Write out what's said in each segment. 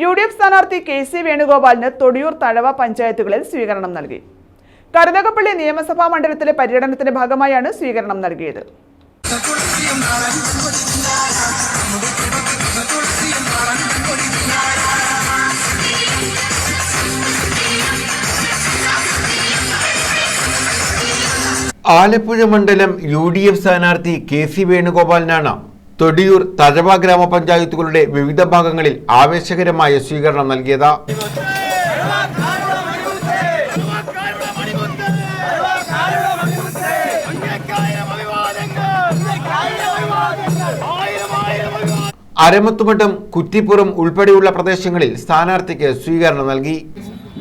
U D F സ്ഥാനാർത്ഥി K C വേണുഗോപാലിന് തൊടിയൂർ തഴവ പഞ്ചായത്തുകളിൽ സ്വീകരണം നൽകി. കരുനാഗപ്പള്ളി നിയമസഭാ മണ്ഡലത്തിലെ പര്യടനത്തിന്റെ ഭാഗമായാണ് സ്വീകരണം നൽകിയത്. ആലപ്പുഴ മണ്ഡലം യു ഡി എഫ് സ്ഥാനാർത്ഥി കെ സി വേണുഗോപാലിനാണ് തൊടിയൂർ തഴവ ഗ്രാമപഞ്ചായത്തുകളുടെ വിവിധ ഭാഗങ്ങളിൽ ആവേശകരമായ സ്വീകരണം നൽകിയത്. അരമത്തുമട്ടം കുറ്റിപ്പുറം ഉൾപ്പെടെയുള്ള പ്രദേശങ്ങളിൽ സ്ഥാനാർത്ഥിക്ക് സ്വീകരണം നൽകി.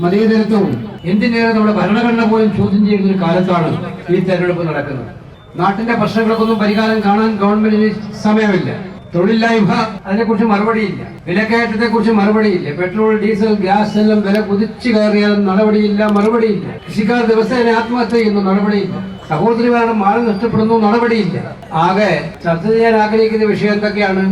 മതേതരത്വവും എന്തിനേറെ നമ്മുടെ ഭരണഘടന പോലും ചോദ്യം ചെയ്യുന്ന ഒരു കാലത്താണ് ഈ തെരഞ്ഞെടുപ്പ് നടക്കുന്നത്. നാട്ടിന്റെ പ്രശ്നങ്ങൾക്കൊന്നും പരിഹാരം കാണാൻ ഗവൺമെന്റിന് സമയമില്ല. തൊഴിലില്ലായ്മ അതിനെക്കുറിച്ച് മറുപടിയില്ല. വിലക്കയറ്റത്തെ കുറിച്ച് മറുപടിയില്ല. പെട്രോൾ ഡീസൽ ഗ്യാസ് എല്ലാം വില കുതിച്ചു കയറിയാലും നടപടിയില്ല മറുപടിയില്ല. കൃഷിക്കാർ ദിവസേന ആത്മഹത്യ ചെയ്യുന്നു നടപടിയില്ല. സഹോദരിമാരുടെ മാനം നഷ്ടപ്പെടുന്നു നടപടിയില്ല. ആകെ ചർച്ച ചെയ്യാൻ ആഗ്രഹിക്കുന്ന വിഷയം എന്തൊക്കെയാണ്?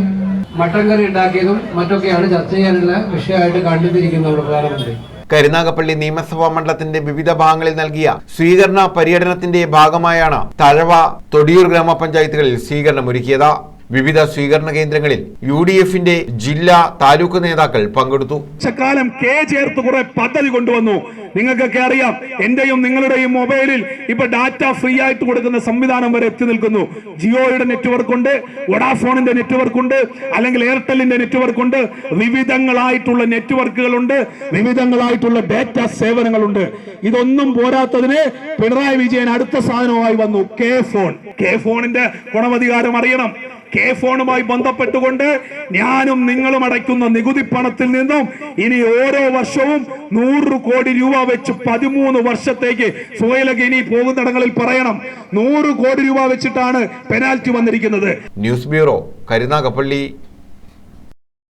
മട്ടൻ കറി ഉണ്ടാക്കിയതും മറ്റൊക്കെയാണ് ചർച്ച ചെയ്യാനുള്ള വിഷയമായിട്ട് കണ്ടെത്തിയിരിക്കുന്നത് പ്രധാനമന്ത്രി. കരുനാഗപ്പള്ളി നിയമസഭാ മണ്ഡലത്തിന്റെ വിവിധ ഭാഗങ്ങളിൽ നൽകിയ സ്വീകരണ പര്യടനത്തിന്റെ ഭാഗമായാണ് തഴവ തൊടിയൂർ ഗ്രാമപഞ്ചായത്തുകളിൽ സ്വീകരണമൊരുക്കിയത്. വിവിധ സ്വീകരണ കേന്ദ്രങ്ങളിൽ യു ഡി എഫിന്റെ ജില്ലാ താലൂക്ക് നേതാക്കൾ പങ്കെടുത്തു. വർഷക്കാലം കെ ചേർത്ത് കുറെ പദ്ധതി കൊണ്ടുവന്നു. നിങ്ങൾക്കൊക്കെ അറിയാം എന്റെയും നിങ്ങളുടെയും മൊബൈലിൽ ഇപ്പൊ ഡാറ്റ ഫ്രീ ആയിട്ട് കൊടുക്കുന്ന സംവിധാനം വരെ എത്തി നിൽക്കുന്നു. ജിയോയുടെ നെറ്റ്വർക്ക് ഉണ്ട് വൊഡാഫോണിന്റെ നെറ്റ്വർക്ക് ഉണ്ട് അല്ലെങ്കിൽ എയർടെല്ലിന്റെ നെറ്റ്വർക്ക് ഉണ്ട്. വിവിധങ്ങളായിട്ടുള്ള നെറ്റ്വർക്കുകൾ ഉണ്ട് വിവിധങ്ങളായിട്ടുള്ള ഡാറ്റ സേവനങ്ങളുണ്ട് ഇതൊന്നും പോരാത്തതിന് പിണറായി വിജയൻ അടുത്ത സാധനവുമായി വന്നു കെ ഫോൺ. കെ ഫോണിന്റെ ഗുണവധികാരം അറിയണം. കെ ഫോണുമായി ബന്ധപ്പെട്ടുകൊണ്ട് ഞാനും നിങ്ങളും അടയ്ക്കുന്ന നികുതി പണത്തിൽ നിന്നും ഇനി ഓരോ വർഷവും നൂറ് കോടി രൂപ വെച്ച് പതിമൂന്ന് വർഷത്തേക്ക് സുഹൈലൊക്കെ ഇനി പോകുന്നിടങ്ങളിൽ പറയണം. നൂറ് കോടി രൂപ വെച്ചിട്ടാണ് പെനാൽറ്റി വന്നിരിക്കുന്നത്. News bureau Karunagappally.